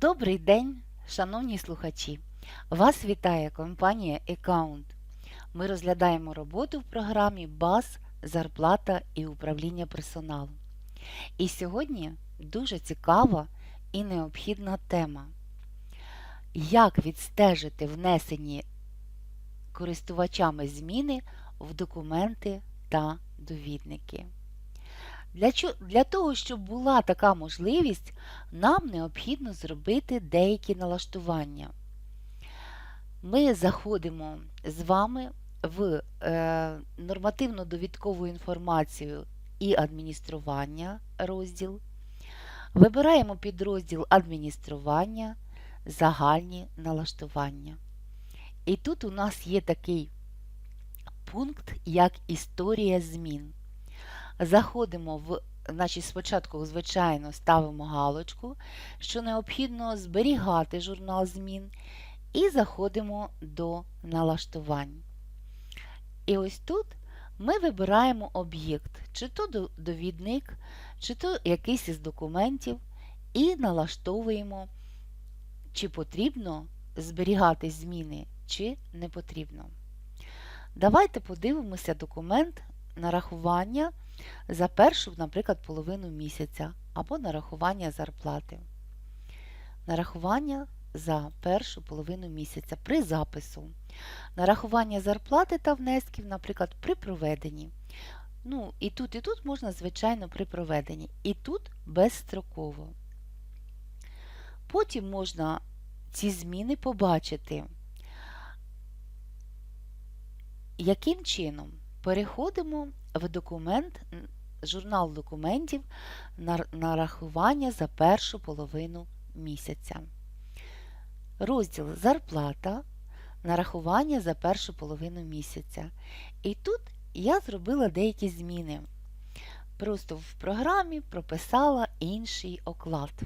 Добрий день, шановні слухачі! Вас вітає компанія Account. Ми розглядаємо роботу в програмі БАЗ, зарплата і управління персоналом. І сьогодні дуже цікава і необхідна тема. Як відстежити внесені користувачами зміни в документи та довідники? Для, для того, щоб була така можливість, нам необхідно зробити деякі налаштування. Ми заходимо з вами в е, нормативно-довідкову інформацію і адміністрування розділ. Вибираємо підрозділ адміністрування, загальні налаштування. І тут у нас є такий пункт, як історія змін. Заходимо в, значить, спочатку, звичайно, ставимо галочку, що необхідно зберігати журнал змін, і заходимо до налаштувань. І ось тут ми вибираємо об'єкт, чи то довідник, чи то якийсь із документів, і налаштовуємо, чи потрібно зберігати зміни, чи не потрібно. Давайте подивимося документ нарахування за першу, наприклад, половину місяця або нарахування зарплати. Нарахування за першу половину місяця при запису. Нарахування зарплати та внесків, наприклад, при проведенні. Ну, і тут, і тут можна, звичайно, при проведенні. І тут безстроково. Потім можна ці зміни побачити. Яким чином? Переходимо в документ, журнал документів на нарахування за першу половину місяця. Розділ Зарплата. Нарахування за першу половину місяця. І тут я зробила деякі зміни. Просто в програмі прописала інший оклад.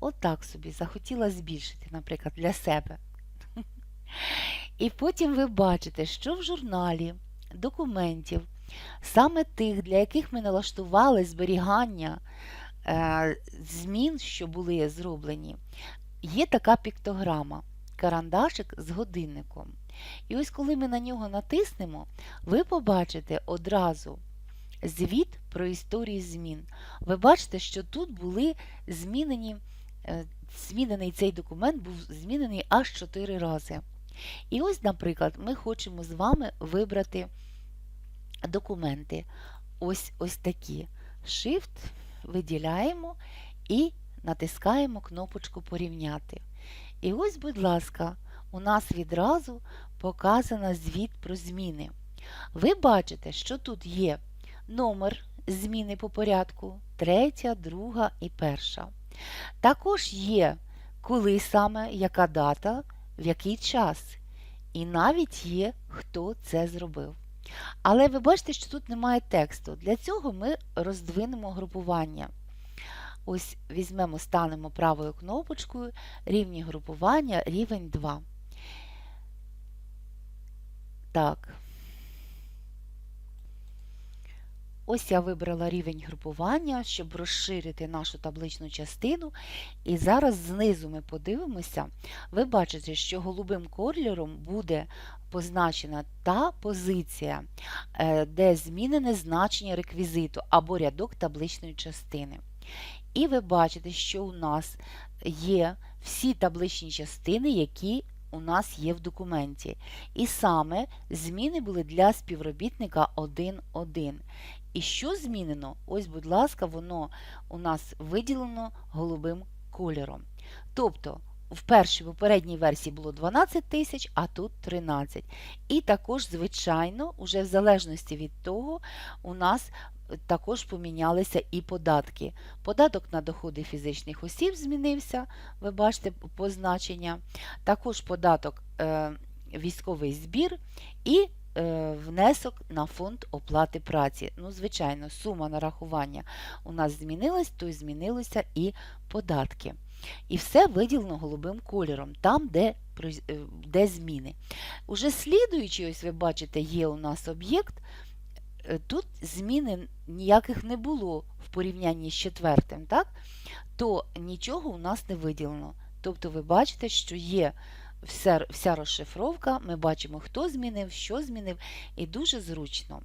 Отак собі захотіла збільшити, наприклад, для себе. І потім ви бачите, що в журналі документів, саме тих, для яких ми налаштували зберігання е, змін, що були зроблені, є така піктограма, карандашик з годинником. І ось коли ми на нього натиснемо, ви побачите одразу звіт про історію змін. Ви бачите, що тут були змінені, е, змінений цей документ був змінений аж 4 рази. І ось, наприклад, ми хочемо з вами вибрати документи. Ось ось такі. Shift виділяємо і натискаємо кнопочку Порівняти. І ось, будь ласка, у нас відразу показано звіт про зміни. Ви бачите, що тут є номер зміни по порядку, третя, друга і перша. Також є, коли саме, яка дата, в який час. І навіть є, хто це зробив. Але ви бачите, що тут немає тексту. Для цього ми роздвинемо групування. Ось візьмемо, станемо правою кнопочкою рівні групування, рівень 2. Так. Ось я вибрала рівень групування, щоб розширити нашу табличну частину. І зараз знизу ми подивимося. Ви бачите, що голубим кольором буде позначена та позиція, е, де змінене значення реквізиту або рядок табличної частини. І ви бачите, що у нас є всі табличні частини, які у нас є в документі. І саме зміни були для співробітника 1.1. І що змінено? Ось, будь ласка, воно у нас виділено голубим кольором. Тобто, в першій попередній версії було 12 тисяч, а тут 13. І також, звичайно, уже в залежності від того, у нас також помінялися і податки. Податок на доходи фізичних осіб змінився, ви бачите позначення. Також податок е, військовий збір і внесок на фонд оплати праці. Ну, звичайно, сума нарахування у нас змінилась, то й змінилися і податки. І все виділено голубим кольором, там, де, е, де зміни. Уже слідуючий, ось ви бачите, є у нас об'єкт е, тут зміни ніяких не було в порівнянні з четвертим, так? то нічого у нас не виділено. Тобто ви бачите, що є вся, вся розшифровка, ми бачимо, хто змінив, що змінив, і дуже зручно.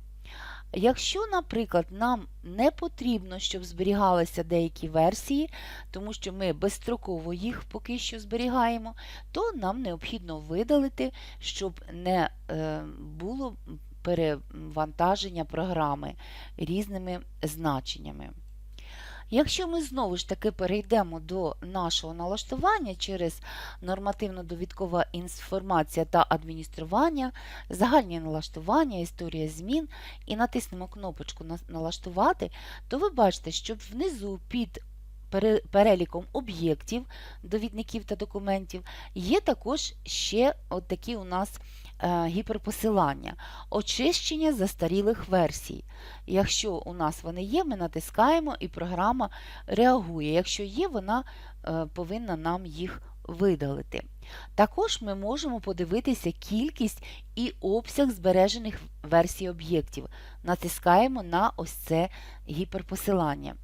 Якщо, наприклад, нам не потрібно, щоб зберігалися деякі версії, тому що ми безстроково їх поки що зберігаємо, то нам необхідно видалити, щоб не е, було перевантаження програми різними значеннями. Якщо ми знову ж таки перейдемо до нашого налаштування через нормативно-довідкова інформація та адміністрування, загальні налаштування, історія змін і натиснемо кнопочку Налаштувати, то ви бачите, що внизу під переліком об'єктів, довідників та документів є також ще от такі у нас е, гіперпосилання, очищення застарілих версій. Якщо у нас вони є, ми натискаємо і програма реагує. Якщо є, вона е, повинна нам їх видалити. Також ми можемо подивитися кількість і обсяг збережених версій об'єктів. Натискаємо на ось це гіперпосилання.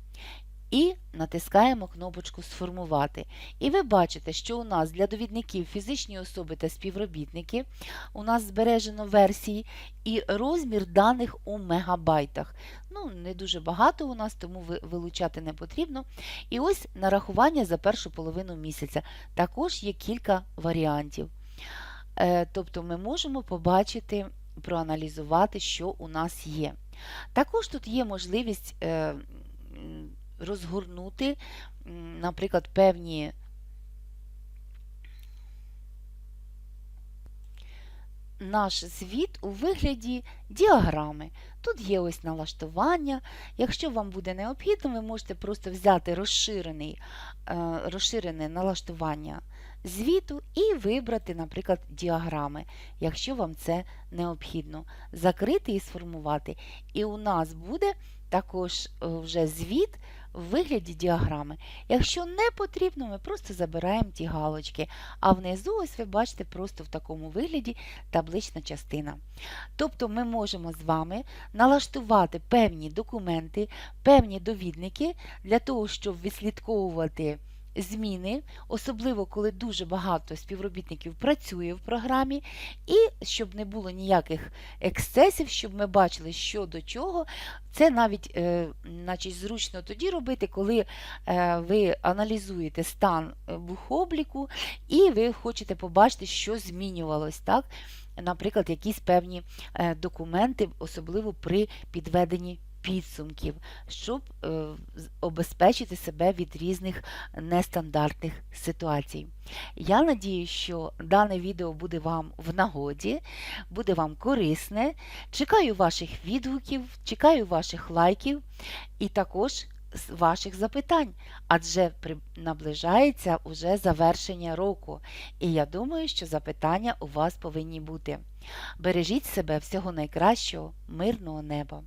І натискаємо кнопочку Сформувати. І ви бачите, що у нас для довідників фізичні особи та співробітники у нас збережено версії і розмір даних у мегабайтах. Ну, не дуже багато у нас, тому вилучати не потрібно. І ось нарахування за першу половину місяця. Також є кілька варіантів. Е, Тобто ми можемо побачити, проаналізувати, що у нас є. Також тут є можливість е, розгорнути, наприклад, певні наш звіт у вигляді діаграми. Тут є ось налаштування. Якщо вам буде необхідно, ви можете просто взяти розширений, е, розширене налаштування звіту і вибрати, наприклад, діаграми, якщо вам це необхідно. Закрити і сформувати. І у нас буде також е, вже звіт в вигляді діаграми. Якщо не потрібно, ми просто забираємо ті галочки. А внизу, ось ви бачите, просто в такому вигляді таблична частина. Тобто ми можемо з вами налаштувати певні документи, певні довідники для того, щоб відслідковувати зміни, особливо коли дуже багато співробітників працює в програмі, і щоб не було ніяких ексцесів, щоб ми бачили, що до чого. Це навіть е, значить, зручно тоді робити, коли е, ви аналізуєте стан е, бухобліку і ви хочете побачити, що змінювалось. так? Наприклад, якісь певні е, документи, особливо при підведенні підсумків, щоб е, обезпечити себе від різних нестандартних ситуацій. Я надію, що дане відео буде вам в нагоді, буде вам корисне. Чекаю ваших відгуків, чекаю ваших лайків і також ваших запитань, адже наближається уже завершення року, і я думаю, що запитання у вас повинні бути. Бережіть себе всього найкращого, мирного неба!